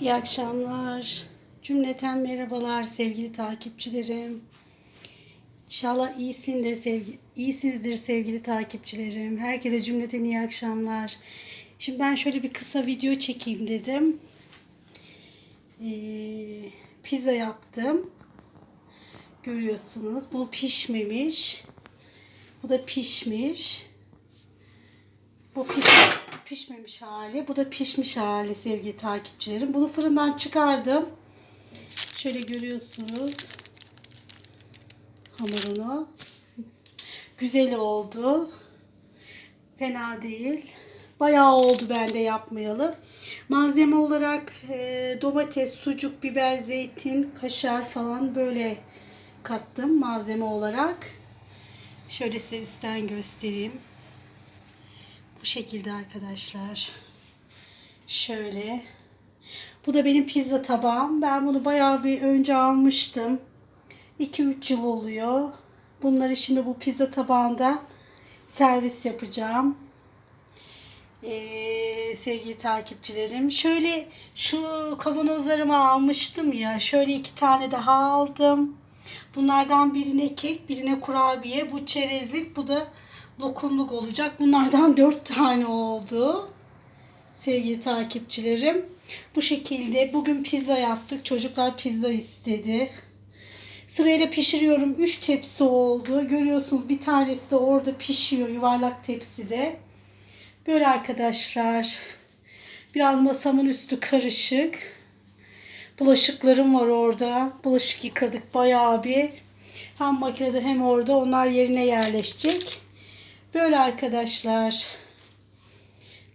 İyi akşamlar. Cümleten merhabalar sevgili takipçilerim. İnşallah iyisindir sevgi iyisinizdir sevgili takipçilerim. Herkese cümleten iyi akşamlar. Şimdi ben şöyle bir kısa video çekeyim dedim. Ee, pizza yaptım. Görüyorsunuz. Bu pişmemiş. Bu da pişmiş. Bu piş, pişmemiş hali. Bu da pişmiş hali sevgili takipçilerim. Bunu fırından çıkardım. Şöyle görüyorsunuz. Hamurunu. Güzel oldu. Fena değil. Bayağı oldu bende yapmayalı. Malzeme olarak e, domates, sucuk, biber, zeytin, kaşar falan böyle kattım malzeme olarak. Şöyle size üstten göstereyim. Bu şekilde arkadaşlar. Şöyle. Bu da benim pizza tabağım. Ben bunu bayağı bir önce almıştım. 2-3 yıl oluyor. Bunları şimdi bu pizza tabağında servis yapacağım. Ee, sevgili takipçilerim. Şöyle şu kavanozlarımı almıştım ya. Şöyle iki tane daha aldım. Bunlardan birine kek, birine kurabiye. Bu çerezlik, bu da lokumluk olacak. Bunlardan dört tane oldu. Sevgili takipçilerim. Bu şekilde bugün pizza yaptık. Çocuklar pizza istedi. Sırayla pişiriyorum. 3 tepsi oldu. Görüyorsunuz bir tanesi de orada pişiyor yuvarlak tepside. Böyle arkadaşlar. Biraz masamın üstü karışık. Bulaşıklarım var orada. Bulaşık yıkadık bayağı bir. Hem makinede hem orada. Onlar yerine yerleşecek. Böyle arkadaşlar.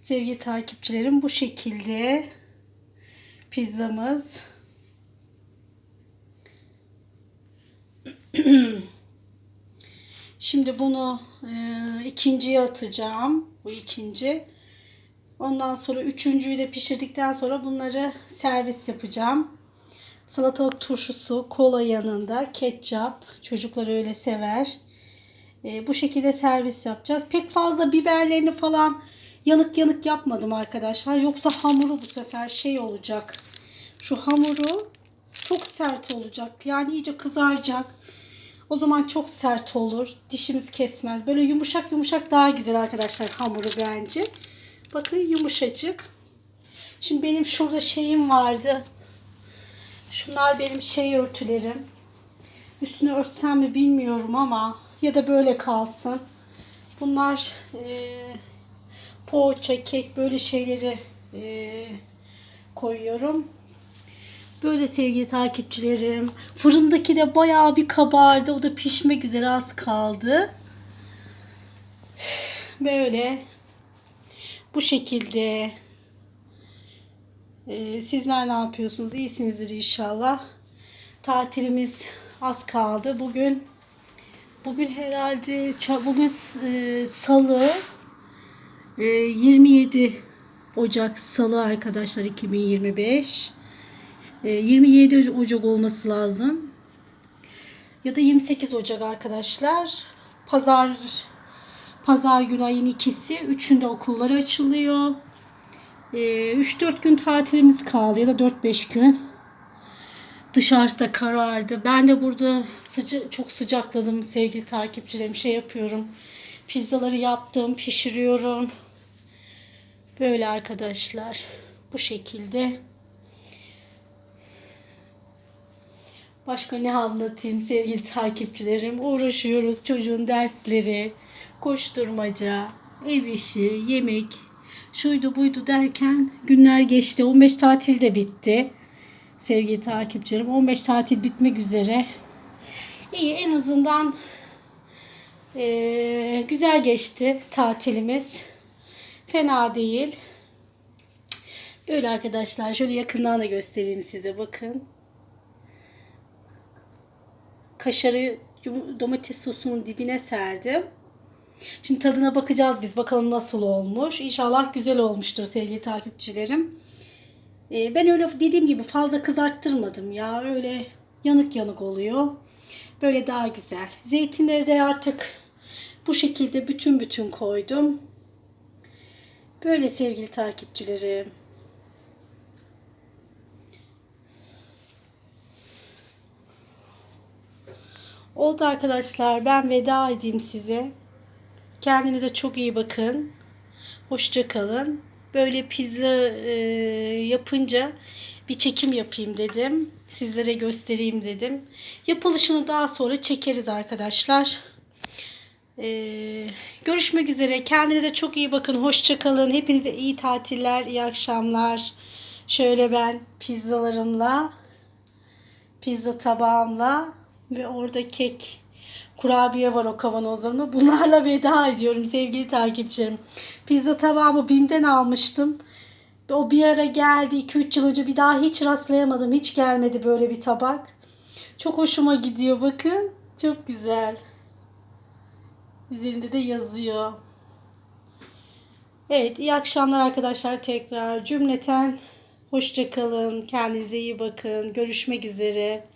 Sevgili takipçilerim bu şekilde pizzamız. Şimdi bunu e, ikinciye atacağım. Bu ikinci. Ondan sonra üçüncüyü de pişirdikten sonra bunları servis yapacağım. Salatalık turşusu, kola yanında, ketçap. Çocuklar öyle sever. E, bu şekilde servis yapacağız. Pek fazla biberlerini falan yanık yanık yapmadım arkadaşlar. Yoksa hamuru bu sefer şey olacak. Şu hamuru çok sert olacak. Yani iyice kızaracak. O zaman çok sert olur. Dişimiz kesmez. Böyle yumuşak yumuşak daha güzel arkadaşlar hamuru bence. Bakın yumuşacık. Şimdi benim şurada şeyim vardı. Şunlar benim şey örtülerim. Üstüne örtsem mi bilmiyorum ama ya da böyle kalsın. Bunlar e, poğaça, kek böyle şeyleri e, koyuyorum. Böyle sevgili takipçilerim. Fırındaki de bayağı bir kabardı. O da pişme güzel az kaldı. Böyle. Bu şekilde. Ee, sizler ne yapıyorsunuz? İyisinizdir inşallah. Tatilimiz az kaldı. Bugün bugün herhalde bugün e, salı e, 27 Ocak salı arkadaşlar 2025. 27 Ee, Ocak olması lazım. Ya da 28 Ocak arkadaşlar. Pazar Pazar günü ayın ikisi. Üçünde okulları açılıyor. 3-4 gün tatilimiz kaldı ya da 4-5 gün. Dışarısı karardı. Ben de burada sıca çok sıcakladım sevgili takipçilerim. Şey yapıyorum. Pizzaları yaptım, pişiriyorum. Böyle arkadaşlar. Bu şekilde. Başka ne anlatayım sevgili takipçilerim? Uğraşıyoruz çocuğun dersleri, koşturmaca, ev işi, yemek, şuydu buydu derken günler geçti. 15 tatil de bitti. Sevgili takipçilerim 15 tatil bitmek üzere. İyi en azından e, güzel geçti tatilimiz. Fena değil. Böyle arkadaşlar şöyle yakından da göstereyim size bakın. kaşarı domates sosunun dibine serdim. Şimdi tadına bakacağız biz. Bakalım nasıl olmuş. İnşallah güzel olmuştur sevgili takipçilerim. Ee, ben öyle dediğim gibi fazla kızarttırmadım ya. Öyle yanık yanık oluyor. Böyle daha güzel. Zeytinleri de artık bu şekilde bütün bütün koydum. Böyle sevgili takipçilerim. Oldu arkadaşlar. Ben veda edeyim size. Kendinize çok iyi bakın. Hoşça kalın. Böyle pizza e, yapınca bir çekim yapayım dedim. Sizlere göstereyim dedim. Yapılışını daha sonra çekeriz arkadaşlar. E, görüşmek üzere. Kendinize çok iyi bakın. Hoşça kalın. Hepinize iyi tatiller, iyi akşamlar. Şöyle ben pizzalarımla, pizza tabağımla ve orada kek, kurabiye var o kavanozlarımda. Bunlarla veda ediyorum sevgili takipçilerim. Pizza tabağımı BİM'den almıştım. O bir ara geldi 2-3 yıl önce bir daha hiç rastlayamadım. Hiç gelmedi böyle bir tabak. Çok hoşuma gidiyor bakın. Çok güzel. Üzerinde de yazıyor. Evet iyi akşamlar arkadaşlar tekrar. Cümleten hoşça kalın. Kendinize iyi bakın. Görüşmek üzere.